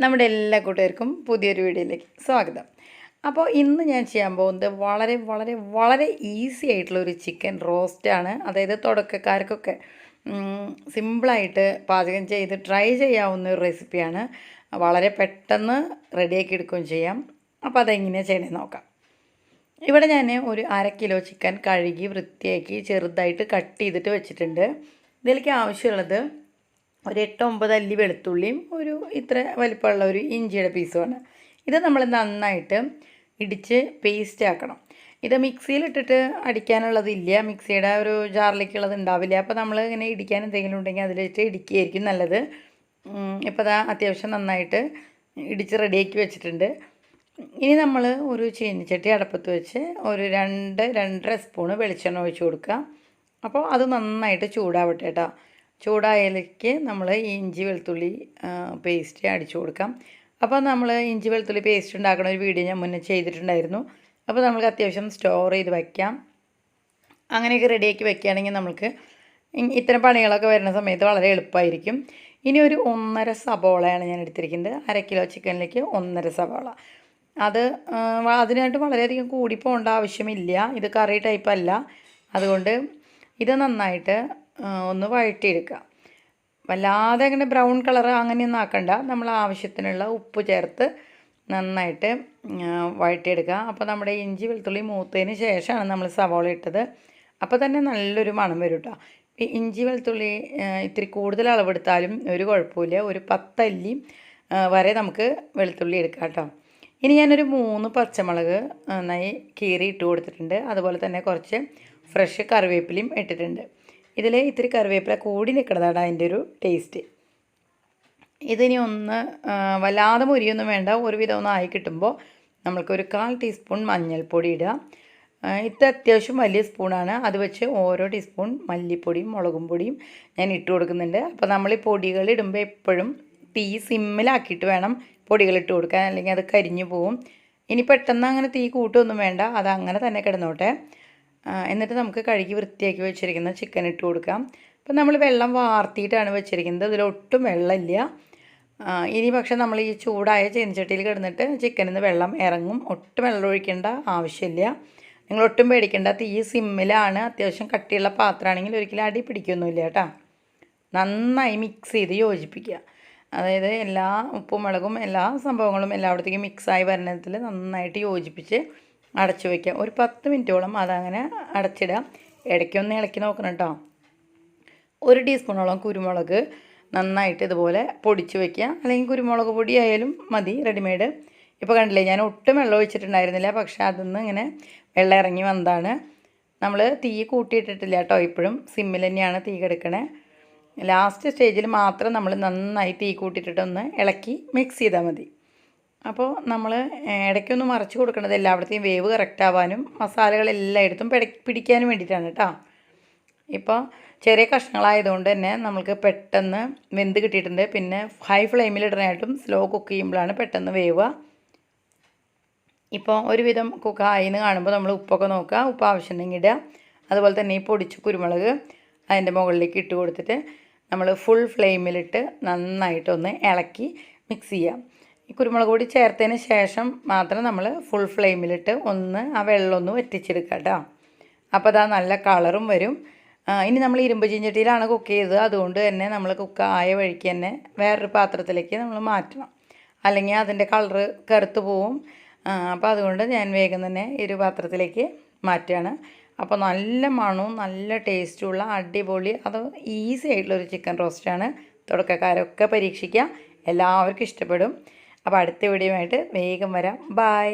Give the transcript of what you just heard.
നമ്മുടെ എല്ലാ കൂട്ടുകാർക്കും പുതിയൊരു വീഡിയോയിലേക്ക് സ്വാഗതം. അപ്പോൾ ഇന്ന് ഞാൻ ചെയ്യാൻ പോകുന്നത് വളരെ വളരെ വളരെ ഈസി ആയിട്ടുള്ള ഒരു ചിക്കൻ റോസ്റ്റാണ് അതായത് തുടക്കക്കാർക്കൊക്കെ സിമ്പിളായിട്ട് പാചകം ചെയ്ത് ട്രൈ ചെയ്യാവുന്ന ഒരു റെസിപ്പിയാണ്. വളരെ പെട്ടെന്ന് റെഡിയാക്കി എടുക്കുകയും ചെയ്യാം. അപ്പോൾ അതെങ്ങനെയാണ് ചെയ്യണമെന്ന് നോക്കാം. ഇവിടെ ഞാൻ ഒരു അര കിലോ ചിക്കൻ കഴുകി വൃത്തിയാക്കി ചെറുതായിട്ട് കട്ട് ചെയ്തിട്ട് വെച്ചിട്ടുണ്ട്. ഇതിലേക്ക് ആവശ്യമുള്ളത് ഒരു എട്ട് ഒമ്പത് അല്ലി വെളുത്തുള്ളിയും ഒരു ഇത്ര വലിപ്പമുള്ള ഒരു ഇഞ്ചിയുടെ പീസുമാണ്. ഇത് നമ്മൾ നന്നായിട്ട് ഇടിച്ച് പേസ്റ്റ് ആക്കണം. ഇത് മിക്സിയിലിട്ടിട്ട് അടിക്കാനുള്ളതില്ല മിക്സിയുടെ ഒരു ജാറിലേക്കുള്ളത് ഉണ്ടാവില്ല. അപ്പോൾ നമ്മൾ ഇങ്ങനെ ഇടിക്കാൻ എന്തെങ്കിലും ഉണ്ടെങ്കിൽ അതിലിട്ട് ഇടിക്കുകയായിരിക്കും നല്ലത്. ഇപ്പോൾ അതാ അത്യാവശ്യം നന്നായിട്ട് ഇടിച്ച് റെഡിയാക്കി വെച്ചിട്ടുണ്ട്. ഇനി നമ്മൾ ഒരു ചീനിച്ചട്ടി അടപ്പത്ത് വെച്ച് ഒരു രണ്ട് രണ്ടര സ്പൂണ് വെളിച്ചെണ്ണ ഒഴിച്ച് കൊടുക്കുക. അപ്പോൾ അത് നന്നായിട്ട് ചൂടാവട്ടെ കേട്ടോ ചൂടായതിലേക്ക് നമ്മൾ ഇഞ്ചി വെളുത്തുള്ളി പേസ്റ്റ് അടിച്ചു കൊടുക്കാം. അപ്പോൾ നമ്മൾ ഇഞ്ചി വെളുത്തുള്ളി പേസ്റ്റ് ഉണ്ടാക്കുന്ന ഒരു വീഡിയോ ഞാൻ മുന്നേ ചെയ്തിട്ടുണ്ടായിരുന്നു. അപ്പോൾ നമുക്ക് അത്യാവശ്യം സ്റ്റോർ ചെയ്ത് വയ്ക്കാം അങ്ങനെയൊക്കെ റെഡിയാക്കി വെക്കുകയാണെങ്കിൽ നമുക്ക് ഇത്തരം പണികളൊക്കെ വരുന്ന സമയത്ത് വളരെ എളുപ്പമായിരിക്കും. ഇനി ഒരു ഒന്നര സബോളയാണ് ഞാൻ എടുത്തിരിക്കുന്നത്. അര കിലോ ചിക്കനിലേക്ക് ഒന്നര സബോള അത് അതിനായിട്ട് വളരെയധികം കൂടി പോകേണ്ട ആവശ്യമില്ല. ഇത് കറി ടൈപ്പ് അല്ല. അതുകൊണ്ട് ഇത് നന്നായിട്ട് ഒന്ന് വഴറ്റിയെടുക്കുക. വല്ലാതെ അങ്ങനെ ബ്രൗൺ കളർ അങ്ങനെയൊന്നും ആക്കണ്ട. നമ്മൾ ആവശ്യത്തിനുള്ള ഉപ്പ് ചേർത്ത് നന്നായിട്ട് വഴറ്റിയെടുക്കുക. അപ്പോൾ നമ്മുടെ ഇഞ്ചി വെളുത്തുള്ളി മൂത്തതിന് ശേഷമാണ് നമ്മൾ സവോള ഇട്ടത്. അപ്പോൾ തന്നെ നല്ലൊരു മണം വരും കേട്ടോ. ഇഞ്ചി വെളുത്തുള്ളി ഇത്തിരി കൂടുതൽ അളവെടുത്താലും ഒരു കുഴപ്പമില്ല. ഒരു പത്തല്ലി വരെ നമുക്ക് വെളുത്തുള്ളി എടുക്കാം കേട്ടോ. ഇനി ഞാനൊരു മൂന്ന് പച്ചമുളക് നന്നായി കീറി ഇട്ട് കൊടുത്തിട്ടുണ്ട്. അതുപോലെ തന്നെ കുറച്ച് ഫ്രഷ് കറിവേപ്പിലയും ഇട്ടിട്ടുണ്ട്. ഇതിൽ ഇത്തിരി കറിവേപ്പില കൂടി നിൽക്കുന്നതാണ് അതിന്റെ ഒരു ടേസ്റ്റ് ഇതിനി ഒന്ന് വല്ലാതെ മുരിയൊന്നും വേണ്ട. ഒരുവിധം ഒന്ന് ആയി കിട്ടുമ്പോൾ നമ്മൾക്കൊരു കാൽ ടീസ്പൂൺ മഞ്ഞൾപ്പൊടി ഇടുക. ഇത് അത്യാവശ്യം വലിയ സ്പൂണാണ് അത് വെച്ച് ഓരോ ടീസ്പൂൺ മല്ലിപ്പൊടിയും മുളകും പൊടിയും ഞാൻ ഇട്ട് കൊടുക്കുന്നുണ്ട്. അപ്പോൾ നമ്മൾ ഈ പൊടികൾ ഇടുമ്പോൾ എപ്പോഴും തീ സിമ്മിലാക്കിയിട്ട് വേണം പൊടികൾ ഇട്ട് കൊടുക്കാൻ. അല്ലെങ്കിൽ അത് കരിഞ്ഞു പോവും. ഇനി പെട്ടെന്ന് അങ്ങനെ തീ കൂട്ടൊന്നും വേണ്ട. അത് അങ്ങനെ തന്നെ കിടന്നോട്ടെ. എന്നിട്ട് നമുക്ക് കഴുകി വൃത്തിയാക്കി വെച്ചിരിക്കുന്ന ചിക്കൻ ഇട്ട് കൊടുക്കാം. അപ്പം നമ്മൾ വെള്ളം വാർത്തിയിട്ടാണ് വെച്ചിരിക്കുന്നത്. ഇതിലൊട്ടും വെള്ളമില്ല. ഇനി പക്ഷേ നമ്മൾ ഈ ചൂടായ ചീനച്ചട്ടിയിൽ കിടന്നിട്ട് ചിക്കനിൽ നിന്ന് വെള്ളം ഇറങ്ങും. ഒട്ടും വെള്ളം ഒഴിക്കേണ്ട ആവശ്യമില്ല. നിങ്ങൾ ഒട്ടും പേടിക്കേണ്ട. തീ സിമ്മിലാണ്. അത്യാവശ്യം കട്ടിയുള്ള പാത്രമാണെങ്കിൽ ഒരിക്കലും അടി പിടിക്കൊന്നുമില്ല കേട്ടോ. നന്നായി മിക്സ് ചെയ്ത് യോജിപ്പിക്കുക. അതായത് എല്ലാ ഉപ്പും മുളകും എല്ലാ സംഭവങ്ങളും എല്ലായിടത്തേക്കും മിക്സായി വരുന്നതിൽ നന്നായിട്ട് യോജിപ്പിച്ച് അടച്ചു വയ്ക്കാം ഒരു പത്ത് മിനിറ്റോളം അതങ്ങനെ അടച്ചിടാം. ഇടയ്ക്കൊന്ന് ഇളക്കി നോക്കണം കേട്ടോ. ഒരു ടീസ്പൂണോളം കുരുമുളക് നന്നായിട്ട് ഇതുപോലെ പൊടിച്ച് വയ്ക്കുക അല്ലെങ്കിൽ കുരുമുളക് പൊടി ആയാലും മതി റെഡിമെയ്ഡ്. ഇപ്പോൾ കണ്ടില്ലേ ഞാൻ ഒട്ടും വെള്ളം ഒഴിച്ചിട്ടുണ്ടായിരുന്നില്ല. പക്ഷേ അതിൽ ഇങ്ങനെ വെള്ളം ഇറങ്ങി വന്നതാണ്. നമ്മൾ തീ കൂട്ടിയിട്ടിട്ടില്ല കേട്ടോ. ഇപ്പോഴും സിമ്മിൽ തന്നെയാണ് തീ കിടക്കണേ. ലാസ്റ്റ് സ്റ്റേജിൽ മാത്രം നമ്മൾ നന്നായി തീ കൂട്ടിയിട്ടിട്ടൊന്ന് ഇളക്കി മിക്സ് ചെയ്താൽ മതി. അപ്പോൾ നമ്മൾ ഇടയ്ക്കൊന്ന് മറിച്ച് കൊടുക്കേണ്ടത് എല്ലായിടത്തെയും വേവ് കറക്റ്റ് ആവാനും മസാലകൾ എല്ലായിടത്തും പിടിക്കാനും വേണ്ടിയിട്ടാണ് കേട്ടോ ഇപ്പോൾ ചെറിയ കഷ്ണങ്ങളായതുകൊണ്ട് തന്നെ നമുക്ക് പെട്ടെന്ന് വെന്ത് കിട്ടിയിട്ടുണ്ട്. പിന്നെ ഹൈ ഫ്ലെയിമിലിടാനായിട്ടും സ്ലോ കുക്ക് ചെയ്യുമ്പോഴാണ് പെട്ടെന്ന് വേവുക. ഇപ്പോൾ ഒരുവിധം കുക്ക് ആയിന്ന് കാണുമ്പോൾ നമ്മൾ ഉപ്പൊക്കെ നോക്കുക ഉപ്പ് ആവശ്യമുണ്ടെങ്കിൽ ഇടുക. അതുപോലെ തന്നെ ഈ പൊടിച്ച കുരുമുളക് അതിന്റെ മുകളിലേക്ക് ഇട്ട് കൊടുത്തിട്ട് നമ്മൾ ഫുൾ ഫ്ലെയിമിലിട്ട് നന്നായിട്ടൊന്ന് ഇളക്കി മിക്സ് ചെയ്യാം ഈ കുരുമുളക് പൊടി ചേർത്തതിന് ശേഷം മാത്രം നമ്മൾ ഫുൾ ഫ്ലെയിമിലിട്ട് ഒന്ന് ആ വെള്ളം ഒന്ന് വറ്റിച്ചെടുക്കുക കേട്ടോ അപ്പോൾ അതാ നല്ല കളറും വരും. ഇനി നമ്മൾ ഇരുമ്പ് ചീഞ്ചട്ടിയിലാണ് കുക്ക് ചെയ്തത്. അതുകൊണ്ട് തന്നെ നമ്മൾ കുക്ക് ആയ വഴിക്ക് തന്നെ വേറൊരു പാത്രത്തിലേക്ക് നമ്മൾ മാറ്റണം. അല്ലെങ്കിൽ അതിന്റെ കളറ് കറുത്ത് പോവും. അപ്പോൾ അതുകൊണ്ട് ഞാൻ വേഗം തന്നെ ഒരു പാത്രത്തിലേക്ക് മാറ്റുകയാണ്. അപ്പോൾ നല്ല മണവും നല്ല ടേസ്റ്റുള്ള അടിപൊളി അത് ഈസി ആയിട്ടുള്ളൊരു ചിക്കൻ റോസ്റ്റാണ് തുടക്കക്കാരൊക്കെ പരീക്ഷിക്കുക എല്ലാവർക്കും ഇഷ്ടപ്പെടും. അപ്പോൾ അടുത്ത വീഡിയോ ആയിട്ട് വേഗം വരാം. ബായ്